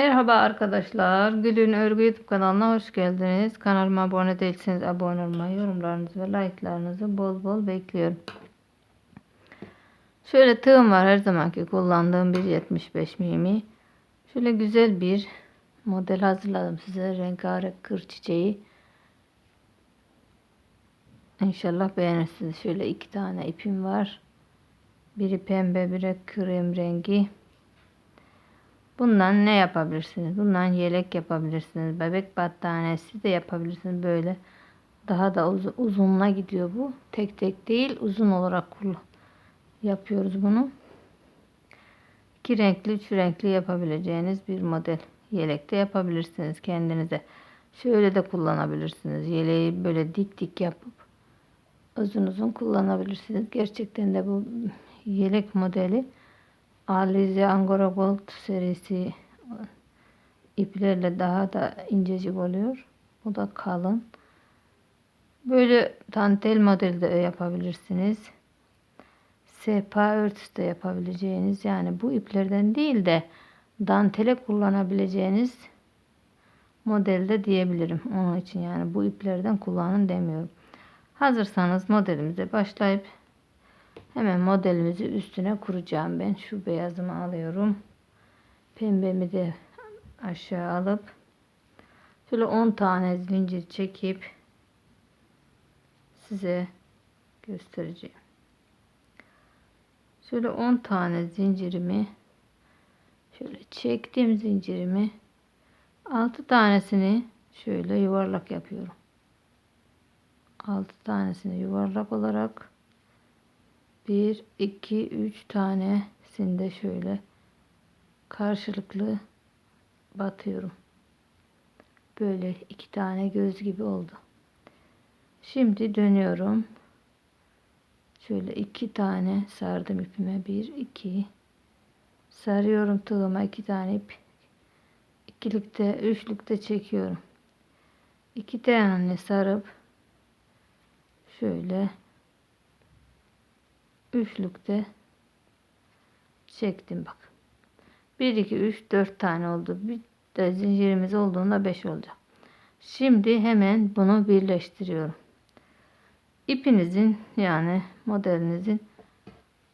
Merhaba arkadaşlar. Gül'ün Örgü YouTube kanalına hoş geldiniz. Kanalıma abone değilseniz abone olmayı, yorumlarınızı ve like'larınızı bol bol bekliyorum. Şöyle tığım var her zamanki kullandığım 1.75 mimi. Şöyle güzel bir model hazırladım size. Rengarenk kır çiçeği. İnşallah beğenirsiniz. Şöyle iki tane ipim var. Biri pembe, biri krem rengi. Bundan ne yapabilirsiniz? Bundan yelek yapabilirsiniz. Bebek battaniyesi de yapabilirsiniz. Böyle daha da uz uzunla gidiyor bu. Tek tek değil uzun olarak yapıyoruz bunu. İki renkli, üç renkli yapabileceğiniz bir model. Yelek de yapabilirsiniz kendinize. Şöyle de kullanabilirsiniz. Yeleği böyle dik dik yapıp uzun uzun kullanabilirsiniz. Gerçekten de bu yelek modeli Alize Angora Gold serisi iplerle daha da incecik oluyor. Bu da kalın. Böyle tantel modelde yapabilirsiniz. Sepa örtüsü de yapabileceğiniz yani bu iplerden değil de dantele kullanabileceğiniz modelde diyebilirim. Onun için yani bu iplerden kullanın demiyorum. Hazırsanız modelimize başlayıp Hemen modelimizi üstüne kuracağım ben. Şu beyazımı alıyorum. Pembemi de aşağı alıp şöyle 10 tane zincir çekip size göstereceğim. Şöyle 10 tane zincirimi şöyle çektim zincirimi 6 tanesini şöyle yuvarlak yapıyorum. 6 tanesini yuvarlak olarak 1 2 3 tanesinde şöyle karşılıklı batıyorum. Böyle iki tane göz gibi oldu. Şimdi dönüyorum. Şöyle iki tane sardım ipime. Bir, iki. Sarıyorum tığıma iki tane ip. İkilikte, üçlükte çekiyorum. İki tane sarıp şöyle üçlükte çektim bak. 1 2 3 4 tane oldu. Bir de zincirimiz olduğunda 5 olacak. Şimdi hemen bunu birleştiriyorum. İpinizin yani modelinizin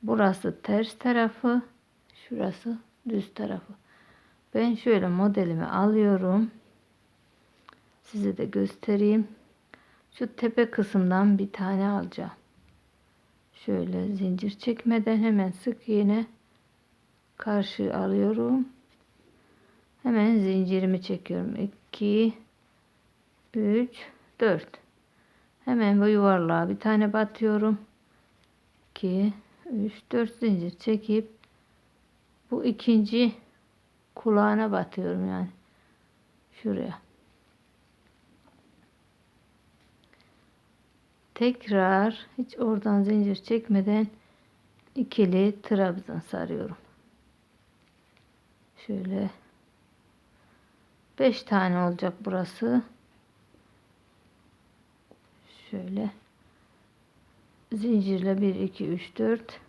burası ters tarafı, şurası düz tarafı. Ben şöyle modelimi alıyorum. Size de göstereyim. Şu tepe kısımdan bir tane alacağım şöyle zincir çekmeden hemen sık iğne karşı alıyorum. Hemen zincirimi çekiyorum. 2 3 4 Hemen bu yuvarlığa bir tane batıyorum. 2 3 4 zincir çekip bu ikinci kulağına batıyorum yani. Şuraya. Tekrar hiç oradan zincir çekmeden ikili trabzan sarıyorum. Şöyle 5 tane olacak burası. Şöyle zincirle 1 2 3 4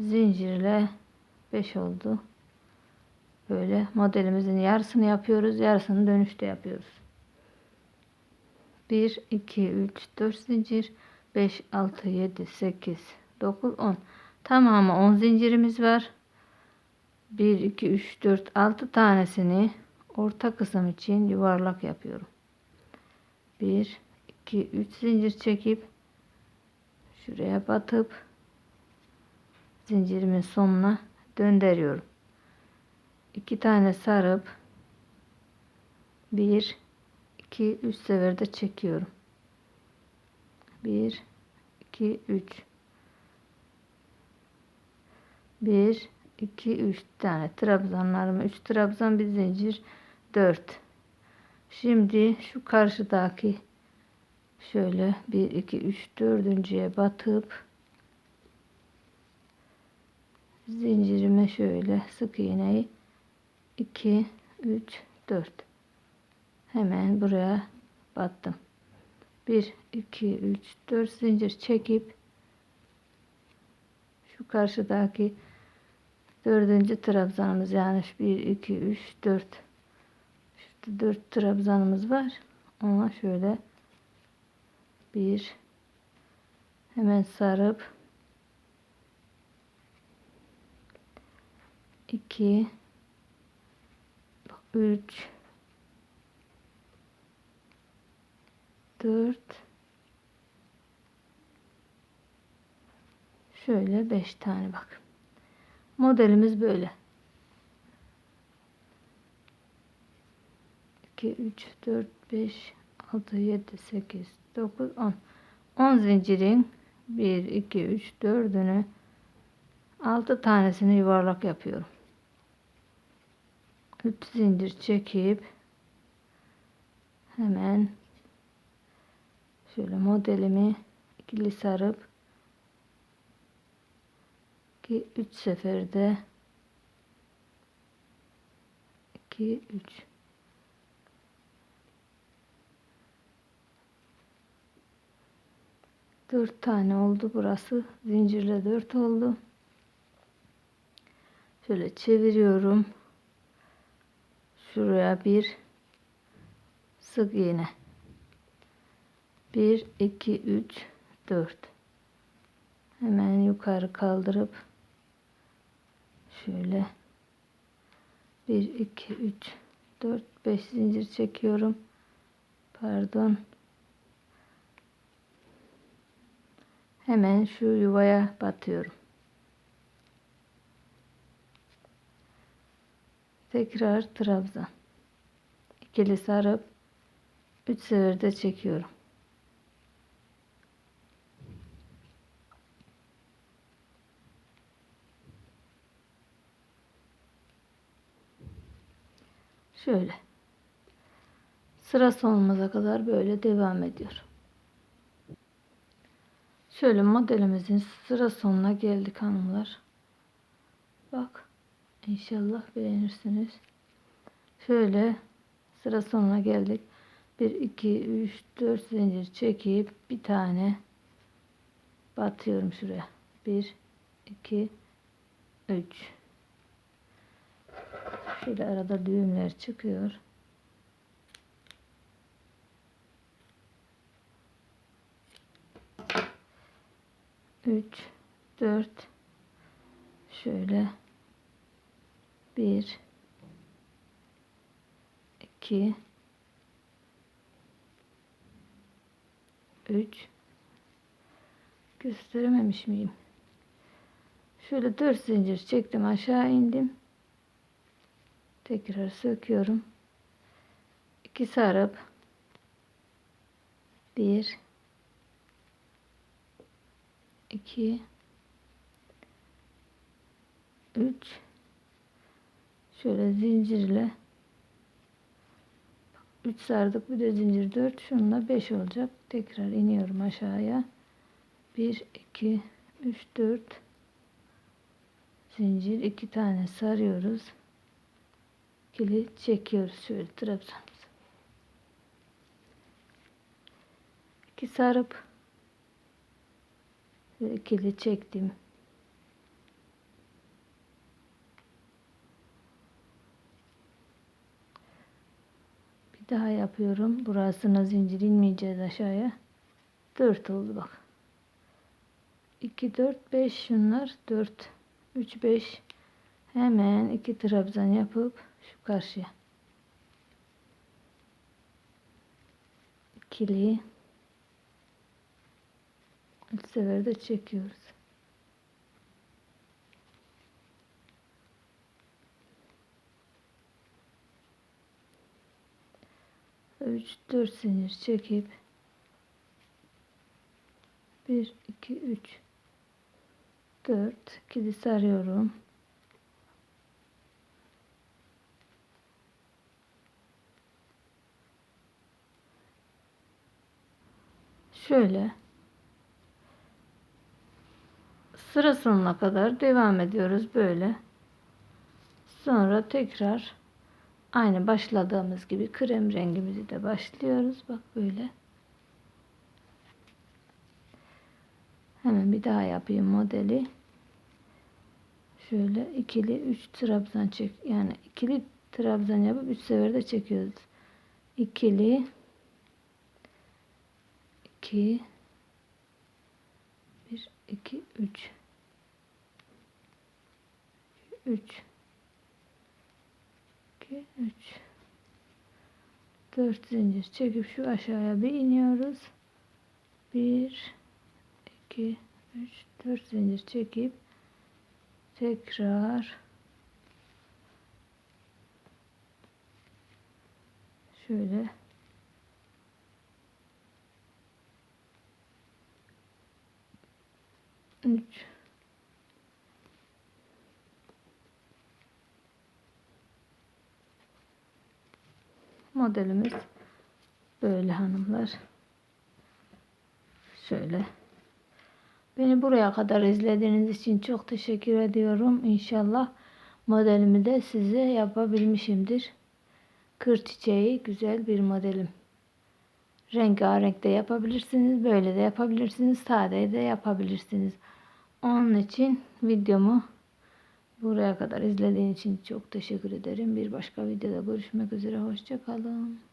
zincirle 5 oldu. Böyle modelimizin yarısını yapıyoruz. Yarısını dönüşte yapıyoruz. 1 2 3 4 zincir. 5 6 7 8 9 10 tamamı 10 zincirimiz var. 1 2 3 4 6 tanesini orta kısım için yuvarlak yapıyorum. 1 2 3 zincir çekip şuraya batıp zincirimin sonuna döndürüyorum. 2 tane sarıp 1 2 3 seferde çekiyorum. 1 2 3 1 2 3 tane trabzanlarımı 3 trabzan bir zincir 4 şimdi şu karşıdaki şöyle 1 2 3 dördüncüye batıp zincirime şöyle sık iğneyi. 2 3 4 hemen buraya battım. 1 2 3 4 zincir çekip şu karşıdaki Dördüncü trabzanımız yani 1, 2, 3, 4. Şurada 4 trabzanımız var. Ona şöyle bir hemen sarıp 2 3 4 şöyle 5 tane bak. Modelimiz böyle. 2 3 4 5 6 7 8 9 10 10 zincirin 1 2 3 4'ünü 6 tanesini yuvarlak yapıyorum. 3 zincir çekip hemen şöyle modelimi ikili sarıp 2 3 seferde 2 3 4 tane oldu burası. Zincirle 4 oldu. Şöyle çeviriyorum. Şuraya bir sık iğne 1 2 3 4 hemen yukarı kaldırıp şöyle 1 2 3 4 5 zincir çekiyorum. Pardon. Hemen şu yuvaya batıyorum. Tekrar trabzan. İkili sarıp 3 seferde çekiyorum şöyle sıra sonumuza kadar böyle devam ediyor şöyle modelimizin sıra sonuna geldik hanımlar bak İnşallah beğenirsiniz. Şöyle sıra sonuna geldik. 1 2 3 4 zincir çekip bir tane batıyorum şuraya. 1 2 3 Şöyle arada düğümler çıkıyor. Üç, dört, şöyle 1 2 3 gösterememiş miyim? Şöyle 4 zincir çektim aşağı indim. Tekrar söküyorum. 2 sarıp. 1 2 3 şöyle zincirle. 3 sardık bir de zincir 4 şununla 5 olacak. Tekrar iniyorum aşağıya. 1 2 3 4 zincir. 2 tane sarıyoruz ikili çekiyoruz şöyle trabzanımızı 2 sarıp ikili çektim daha yapıyorum. Burasına zincir inmeyeceğiz aşağıya. 4 oldu bak. 2 4 5 şunlar 4 3 5 hemen iki trabzan yapıp şu karşıya ikili 3 seferde çekiyoruz. 3 4 zincir çekip 1 2 3 4 ikili sarıyorum. Şöyle sıra kadar devam ediyoruz böyle. Sonra tekrar Aynı başladığımız gibi krem rengimizi de başlıyoruz. Bak böyle. Hemen bir daha yapayım modeli. Şöyle ikili 3 trabzan çek. Yani ikili trabzan yapıp 3 seferde çekiyoruz. İkili 2 1 2 3 3 2 3 4 zincir çekip şu aşağıya bir iniyoruz. 1 2 3 4 zincir çekip tekrar şöyle üç modelimiz böyle hanımlar şöyle Beni buraya kadar izlediğiniz için çok teşekkür ediyorum. İnşallah modelimi de size yapabilmişimdir. Kır çiçeği güzel bir modelim. Rengarenk de yapabilirsiniz. Böyle de yapabilirsiniz. Sade de yapabilirsiniz. Onun için videomu buraya kadar izlediğiniz için çok teşekkür ederim. Bir başka videoda görüşmek üzere. Hoşçakalın.